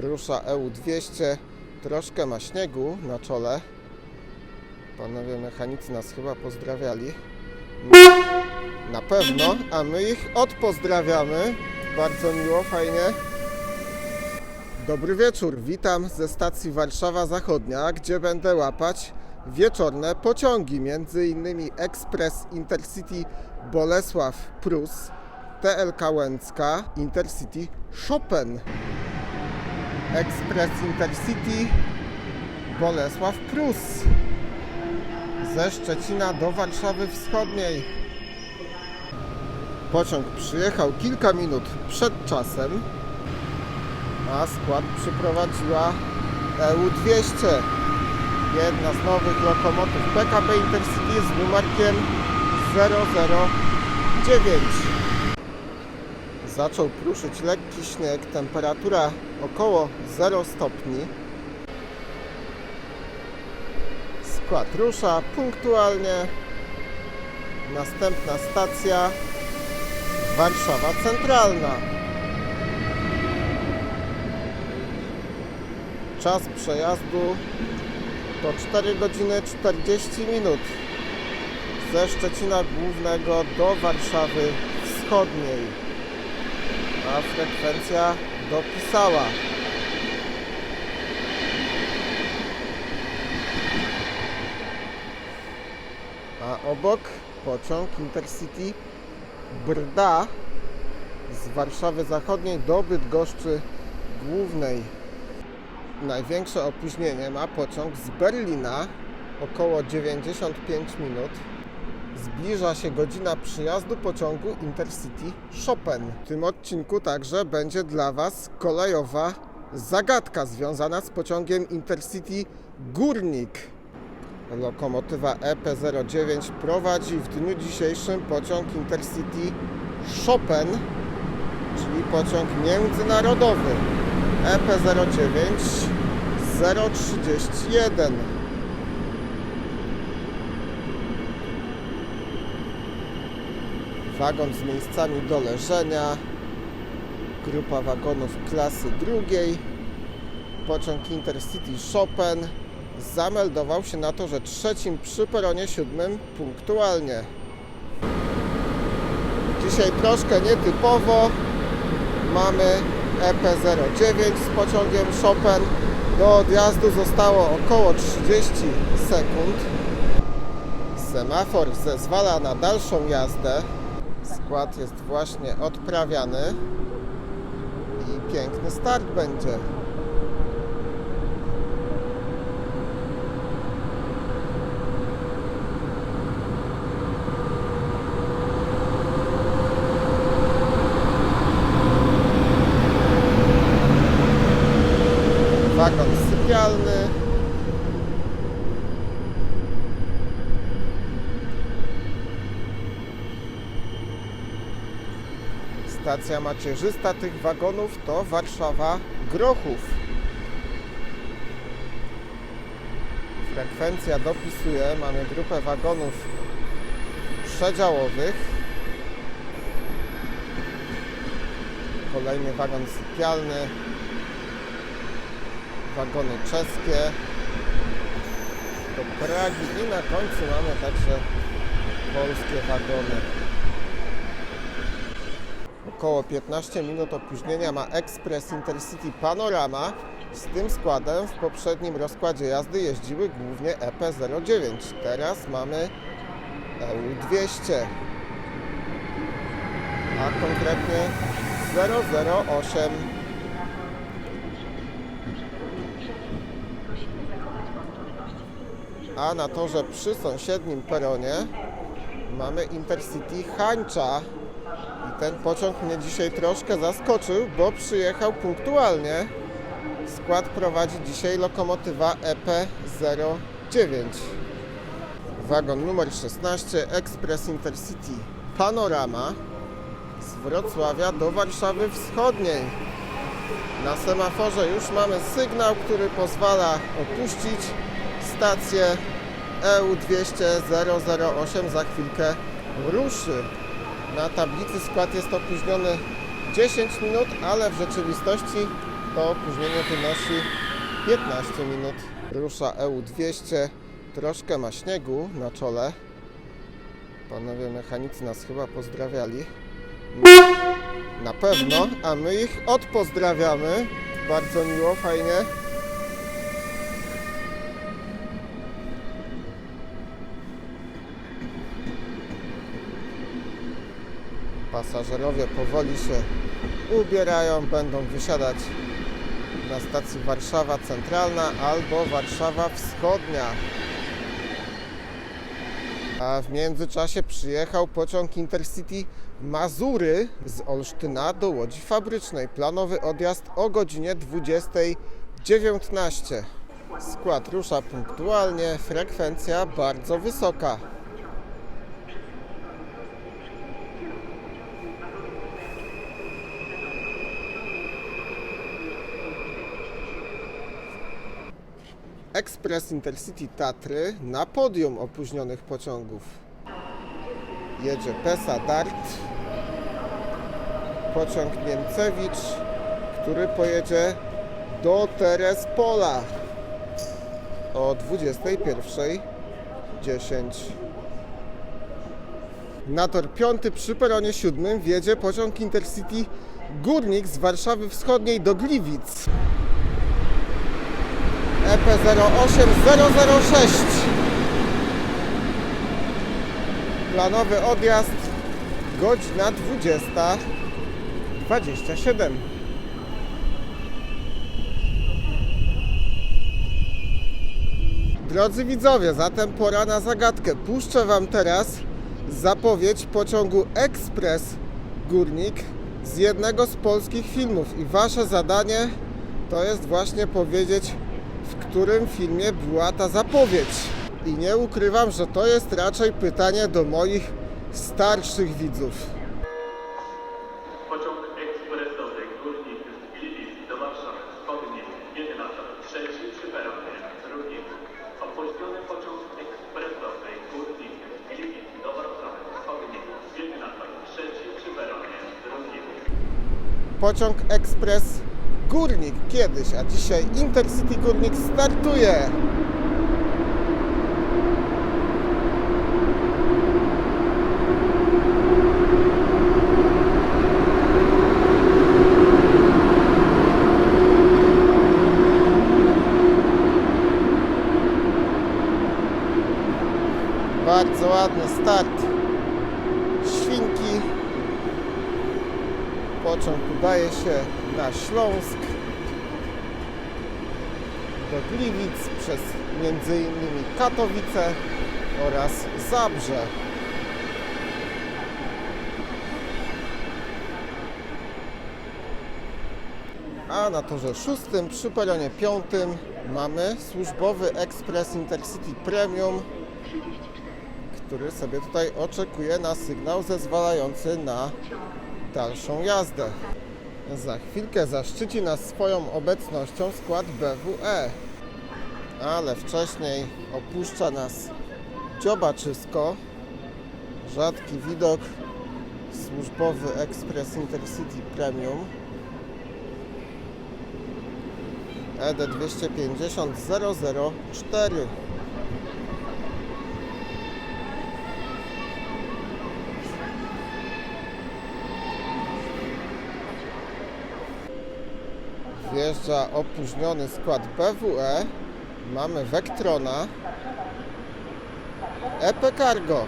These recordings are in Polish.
Rusza EU200, troszkę ma śniegu na czole. Panowie mechanicy nas chyba pozdrawiali. Na pewno, a my ich odpozdrawiamy. Bardzo miło, fajnie. Dobry wieczór, witam ze stacji Warszawa Zachodnia, gdzie będę łapać wieczorne pociągi, między innymi Express Intercity Bolesław Prus, TLK Łęcka, Intercity Chopin. Express Intercity Bolesław Prus ze Szczecina do Warszawy Wschodniej. Pociąg przyjechał kilka minut przed czasem, a skład przyprowadziła EU200. Jedna z nowych lokomotyw PKP Intercity z numerkiem 009. Zaczął pruszyć lekki śnieg, temperatura około 0 stopni. Skład rusza punktualnie. Następna stacja Warszawa Centralna. Czas przejazdu to 4 godziny 40 minut ze Szczecina Głównego do Warszawy Wschodniej a frekwencja dopisała. A obok pociąg Intercity Brda z Warszawy Zachodniej do Bydgoszczy Głównej. Największe opóźnienie ma pociąg z Berlina, około 95 minut. Zbliża się godzina przyjazdu pociągu Intercity Chopin. W tym odcinku także będzie dla Was kolejowa zagadka związana z pociągiem Intercity Górnik. Lokomotywa EP09 prowadzi w dniu dzisiejszym pociąg Intercity Chopin, czyli pociąg międzynarodowy E EP09 031. wagon z miejscami do leżenia, grupa wagonów klasy drugiej, pociąg Intercity Chopin zameldował się na torze trzecim przy peronie siódmym punktualnie. Dzisiaj troszkę nietypowo, mamy EP09 z pociągiem Chopin, do odjazdu zostało około 30 sekund. Semafor zezwala na dalszą jazdę. Skład jest właśnie odprawiany i piękny start będzie. Wagon sypialny. Stacja macierzysta tych wagonów to Warszawa Grochów. Frekwencja dopisuje, mamy grupę wagonów przedziałowych. Kolejny wagon sypialny. Wagony czeskie. Do Pragi i na końcu mamy także polskie wagony. Około 15 minut opóźnienia ma Express Intercity Panorama. Z tym składem w poprzednim rozkładzie jazdy jeździły głównie EP09. Teraz mamy EU200, a konkretnie 008. A na torze przy sąsiednim peronie mamy Intercity Hańcza. Ten pociąg mnie dzisiaj troszkę zaskoczył, bo przyjechał punktualnie. Skład prowadzi dzisiaj lokomotywa E EP09. Wagon numer 16 Express Intercity Panorama z Wrocławia do Warszawy Wschodniej. Na semaforze już mamy sygnał, który pozwala opuścić stację E EU200 008 za chwilkę ruszy. Na tablicy skład jest opóźniony 10 minut, ale w rzeczywistości to opóźnienie wynosi 15 minut. Rusza EU200, troszkę ma śniegu na czole. Panowie mechanicy nas chyba pozdrawiali. Na pewno, a my ich odpozdrawiamy. Bardzo miło, fajnie. Pasażerowie powoli się ubierają, będą wysiadać na stacji Warszawa Centralna albo Warszawa Wschodnia. A w międzyczasie przyjechał pociąg Intercity Mazury z Olsztyna do Łodzi Fabrycznej. Planowy odjazd o godzinie 20.19. Skład rusza punktualnie, frekwencja bardzo wysoka. Ekspres Intercity Tatry na podium opóźnionych pociągów. Jedzie Pesa Dart, pociąg Niemcewicz, który pojedzie do Terespola o 21.10. Na tor piąty przy peronie siódmym wjedzie pociąg Intercity Górnik z Warszawy Wschodniej do Gliwic. E EP08006 Planowy odjazd godzina 20.27 Drodzy widzowie, zatem pora na zagadkę. Puszczę Wam teraz zapowiedź pociągu Ekspres Górnik z jednego z polskich filmów i Wasze zadanie to jest właśnie powiedzieć w którym filmie była ta zapowiedź. I nie ukrywam, że to jest raczej pytanie do moich starszych widzów. Pociąg ekspresowy Górnik z do Warszawy Wschodniej jedzie na tor trzeci przy peronie drugim. Opóźniony pociąg ekspresowy Górnik z Gliwic do Warszawy Wschodniej trzeci przy peronie. Pociąg ekspres Górnik kiedyś, a dzisiaj Intercity Górnik startuje. Bardzo ładny start. Świnki. Pociąg udaje się Śląsk do Gliwic przez innymi Katowice oraz Zabrze. A na torze szóstym przy peronie piątym mamy służbowy ekspres Intercity Premium, który sobie tutaj oczekuje na sygnał zezwalający na dalszą jazdę. Za chwilkę zaszczyci nas swoją obecnością skład BWE, ale wcześniej opuszcza nas dziobaczysko, rzadki widok, służbowy ekspres Intercity Premium. ED 250 004 Wjeżdża opóźniony skład BWE. Mamy Vectrona. EP Cargo.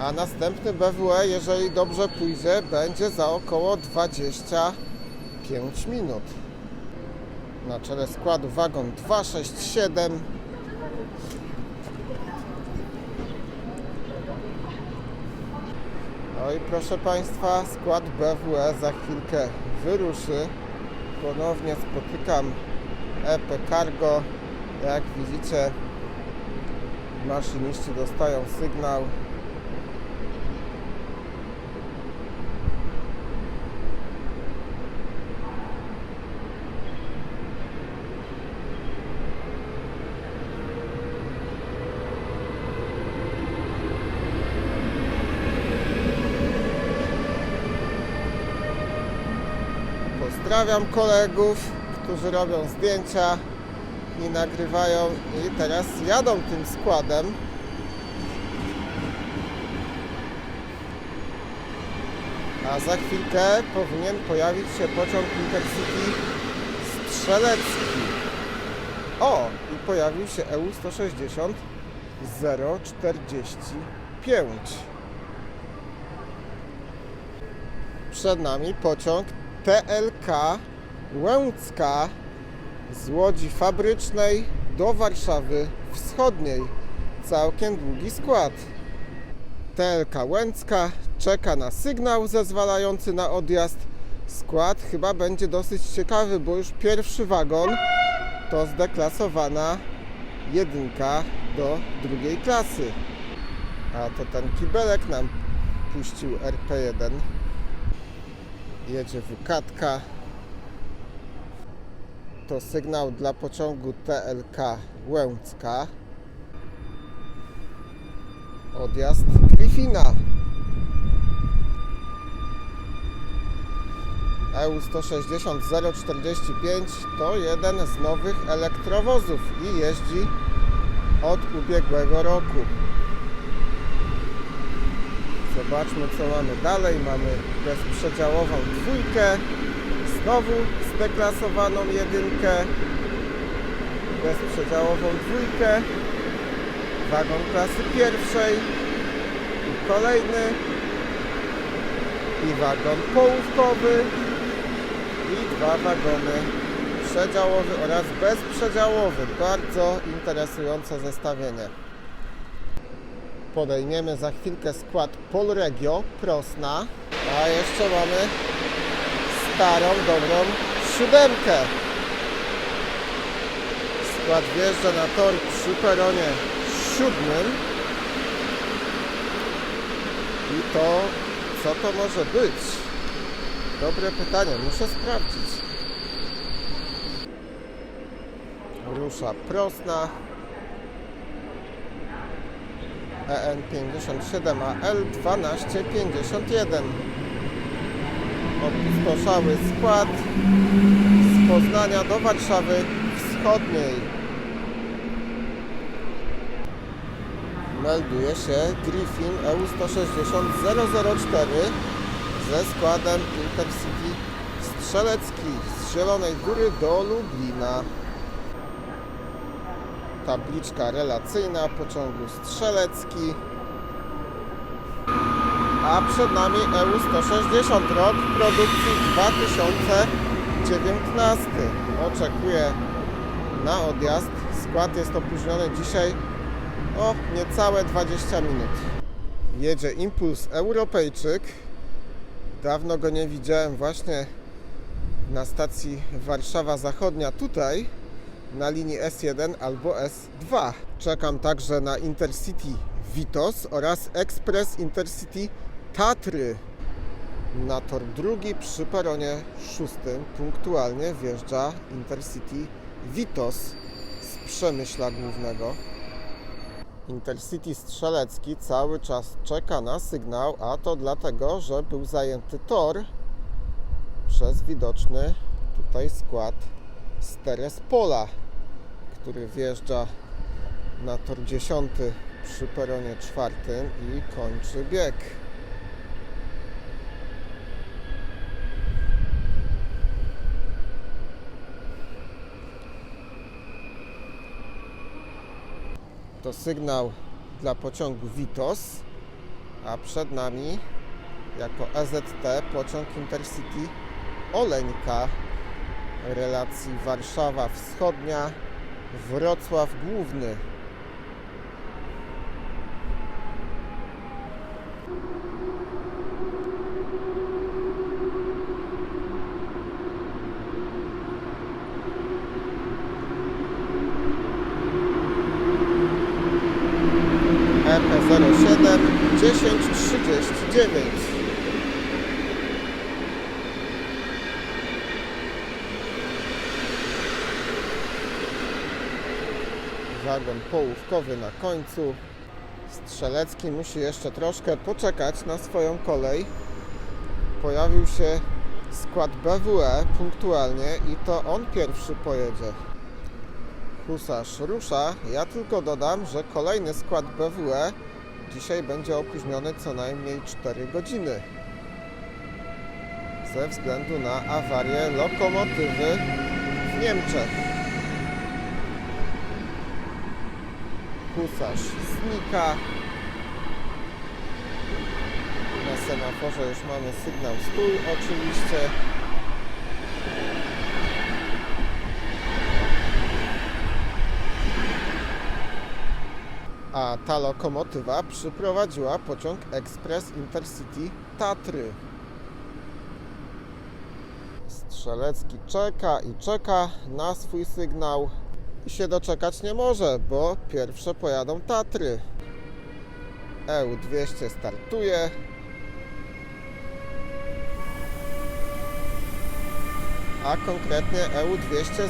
A następny BWE, jeżeli dobrze pójdzie, będzie za około 25 minut. Na czele składu wagon 267. No i proszę Państwa, skład BWE za chwilkę wyruszy. Ponownie spotykam EP Cargo. Jak widzicie, maszyniści dostają sygnał. Pozdrawiam kolegów, którzy robią zdjęcia i nagrywają i teraz jadą tym składem. A za chwilkę powinien pojawić się pociąg Intercity Strzelecki. O! I pojawił się EU 160 045. Przed nami pociąg TLK Łęcka z Łodzi Fabrycznej do Warszawy Wschodniej. Całkiem długi skład. TLK Łęcka czeka na sygnał zezwalający na odjazd. Skład chyba będzie dosyć ciekawy, bo już pierwszy wagon to zdeklasowana jedynka do drugiej klasy. A to ten kibelek nam puścił RP1. Jedzie wykatka. To sygnał dla pociągu TLK Łęcka. Odjazd Griffina. E EU 160 045 to jeden z nowych elektrowozów i jeździ od ubiegłego roku. Zobaczmy co mamy dalej. Mamy bezprzedziałową dwójkę, znowu zdeklasowaną jedynkę, bezprzedziałową dwójkę, wagon klasy pierwszej i kolejny i wagon połówkowy i dwa wagony przedziałowy oraz bezprzedziałowy. Bardzo interesujące zestawienie. Podejmiemy za chwilkę skład Polregio Prosna, a jeszcze mamy starą, dobrą siódemkę. Skład wjeżdża na tor przy peronie siódmym. I to, co to może być? Dobre pytanie, muszę sprawdzić. Rusza Prosna. E EN57AL1251. Opustoszały skład z Poznania do Warszawy Wschodniej. Melduje się Griffin E EU 160 004 ze składem Intercity Strzelecki z Zielonej Góry do Lublina. Tabliczka relacyjna pociągu Strzelecki. A przed nami E EU 160 rok produkcji 2019. Oczekuję na odjazd. Skład jest opóźniony dzisiaj o niecałe 20 minut. Jedzie Impuls Europejczyk. Dawno go nie widziałem właśnie na stacji Warszawa Zachodnia tutaj na linii S1 albo S2. Czekam także na Intercity Vitos oraz Express Intercity Tatry. Na tor drugi przy peronie szóstym punktualnie wjeżdża Intercity Vitos z Przemyśla Głównego. Intercity Strzelecki cały czas czeka na sygnał, a to dlatego, że był zajęty tor przez widoczny tutaj skład z Terespola, który wjeżdża na tor 10 przy peronie czwartym i kończy bieg. To sygnał dla pociągu Vitos, a przed nami jako EZT pociąg Intercity Oleńka relacji Warszawa Wschodnia Wrocław Główny. EP07 1039 wagon połówkowy na końcu. Strzelecki musi jeszcze troszkę poczekać na swoją kolej. Pojawił się skład BWE punktualnie i to on pierwszy pojedzie. Husarz rusza. Ja tylko dodam, że kolejny skład BWE dzisiaj będzie opóźniony co najmniej 4 godziny. Ze względu na awarię lokomotywy w Niemczech. Husarz znika. Na semaforze już mamy sygnał stój oczywiście. A ta lokomotywa przyprowadziła pociąg Express Intercity Tatry. Strzelecki czeka i czeka na swój sygnał się doczekać nie może, bo pierwsze pojadą Tatry. EU200 startuje. A konkretnie E EU200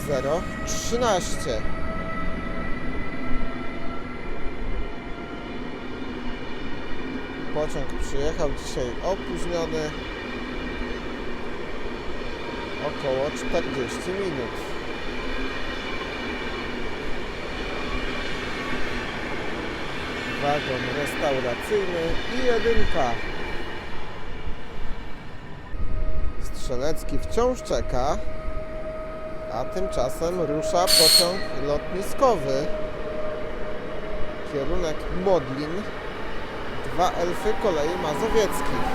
013. Pociąg przyjechał dzisiaj opóźniony około 40 minut. Wagon restauracyjny i jedynka. Strzelecki wciąż czeka, a tymczasem rusza pociąg lotniskowy. Kierunek Modlin. Dwa elfy kolei mazowieckich.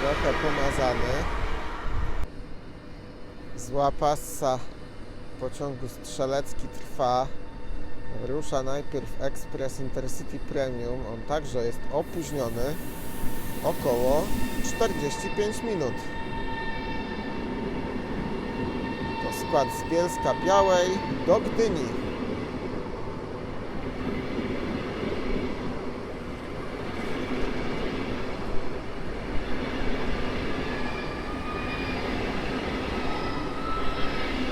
Trochę pomazany. Zła passa pociągu Strzelecki trwa. Rusza najpierw Express Intercity Premium. On także jest opóźniony. Około 45 minut. To skład z Bielska Białej do Gdyni.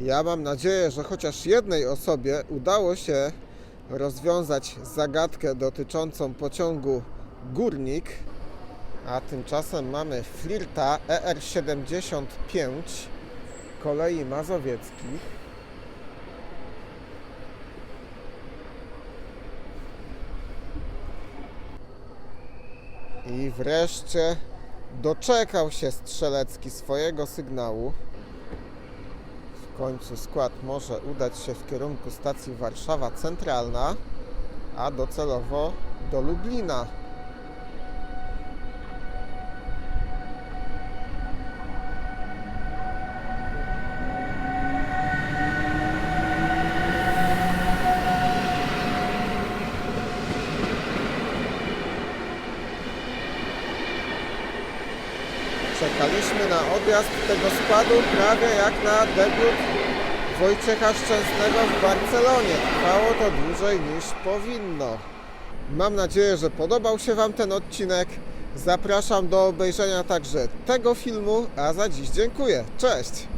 Ja mam nadzieję, że chociaż jednej osobie udało się rozwiązać zagadkę dotyczącą pociągu Górnik, a tymczasem mamy flirta ER75 kolei mazowieckich. I wreszcie doczekał się Strzelecki swojego sygnału. Końcu skład może udać się w kierunku stacji Warszawa Centralna, a docelowo do Lublina. Czekaliśmy na odjazd tego składu prawie jak na debiut Wojciecha Szczęsnego w Barcelonie. Trwało to dłużej niż powinno. Mam nadzieję, że podobał się Wam ten odcinek. Zapraszam do obejrzenia także tego filmu, a za dziś dziękuję. Cześć!